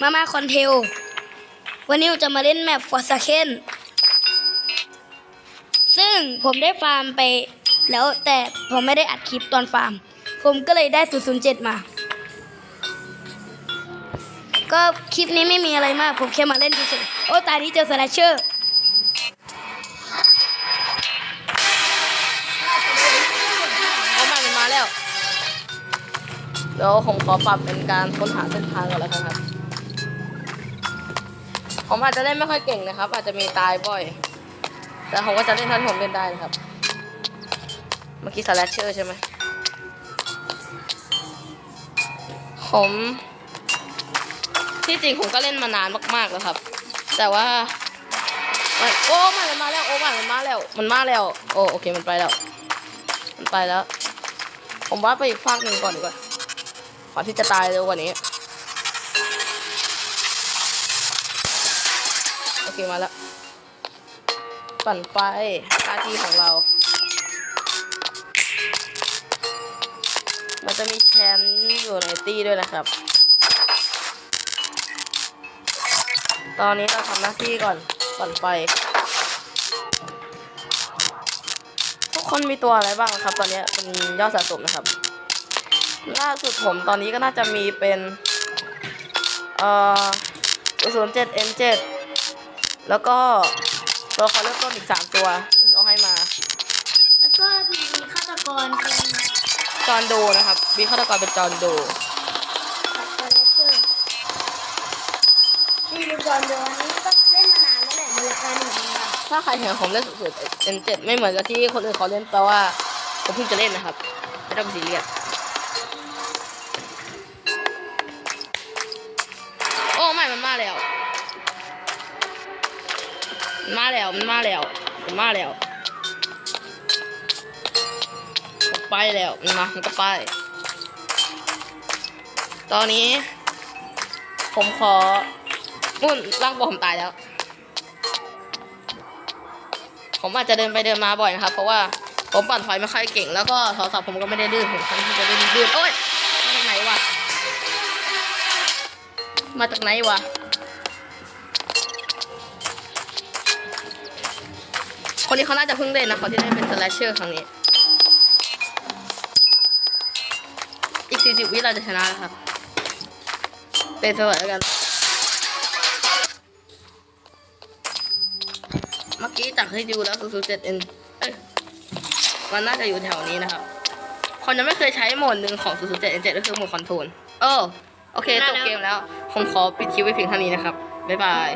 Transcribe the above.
มามาคอนเทล วันนี้เราจะมาเล่นแมปฟอร์ซาเคนซึ่งผมได้ฟาร์มไปแล้วแต่ผมไม่ได้อัดคลิปตอนฟาร์ม ผมก็เลยได้ 007 มา ก็คลิปนี้ไม่มีอะไรมาก ผมแค่มาเล่นเฉยๆโอ้ตายนี้เจอสแลชเชอร์เอาใหม่มันมาแล้ว เดี๋ยวผมขอปรับเป็นการค้นหาเส้นทางก่อนแล้วกันครับ ผมอาจจะเล่นไม่ค่อยเก่งนะครับ อาจจะมีตายบ่อย แต่ผมก็จะเล่นเท่าที่ผมเล่นได้นะครับ เมื่อกี้สแลชเชอร์ใช่ไหมผมที่จริงผมก็เล่นมานานมากๆแล้วครับ แต่ว่าโอ้มันมาแล้วโอ้มันมันมาแล้วมันมาแล้ว โอ้โอเคมันไปแล้ว มันไปแล้ว ผมว่าไปอีกฟากหนึ่งก่อนดีกว่าก่อนที่จะตายเร็วกว่านี้ โอเคมาแล้ว ปั่นไฟหน้าที่ของเรา มันจะมีแชนอยู่ในตี้ด้วยนะครับ ตอนนี้เราทำหน้าที่ก่อน ปั่นไฟ ทุกคนมีตัวอะไรบ้างครับ ตอนนี้เป็นยอดสะสมนะครับ ล่าสุดผมตอนนี้ก็น่าจะมีเป็น เอ่อ07 N7 แล้วก็ตัวละครเริ่มต้นอีก3ตัวที่เขาให้มา แล้วก็มีฆาตกรเป็นจอห์นโดนะครับมีฆาตกรเป็นจอห์นโดสแลชเชอร์นี่ดูก่อนเดี๋ยวอันนี้ก็เล่นมานานแล้วแหละมูลค่าหนึ่งพันบาทถ้าใครเห็นผมเล่นสุดๆ N7 ไม่เหมือนกับที่คนอื่นเขาเล่นแปลว่าผมเพิ่งจะเล่นนะครับไม่ต้องซีเรียสโอ้ไม่มันมาแล้ว มันมาแล้วมันมาแล้วมันมาแล้วไปแล้วมันมามันก็ไป ตอนนี้ ผมขอมุ่นร่างบอมตายแล้ว ผมอาจจะเดินไปเดินมาบ่อยนะครับ เพราะว่าผมปั่นไฟไม่ค่อยเก่ง แล้วก็โทรศัพท์ผมก็ไม่ได้ดื้อผมทั้งที่จะเล่ดื้อโอ๊ยมาจากไหนวะ มาจากไหนวะ คนนี้เขาน่าจะเพิ่งเล่นนะเขาที่ได้เป็นสแลชเชอร์ครั้งนี้ อีก 40 วิเราจะชนะแล้วครับเป็นสวัสดีกัน เมื่อกี้จากให้ดูแล้ว0 7 N เอ้ยมันน่าจะอยู่แถวนี้นะครับ คนยังไม่เคยใช้โหมดหนึ่งของ0 7 N 7ก็คือโหมดคอนโทรลเออโอเคจบเกมแล้ว ผมขอปิดคลิปไว้เพียงเท่านี้นะครับ บ๊ายบาย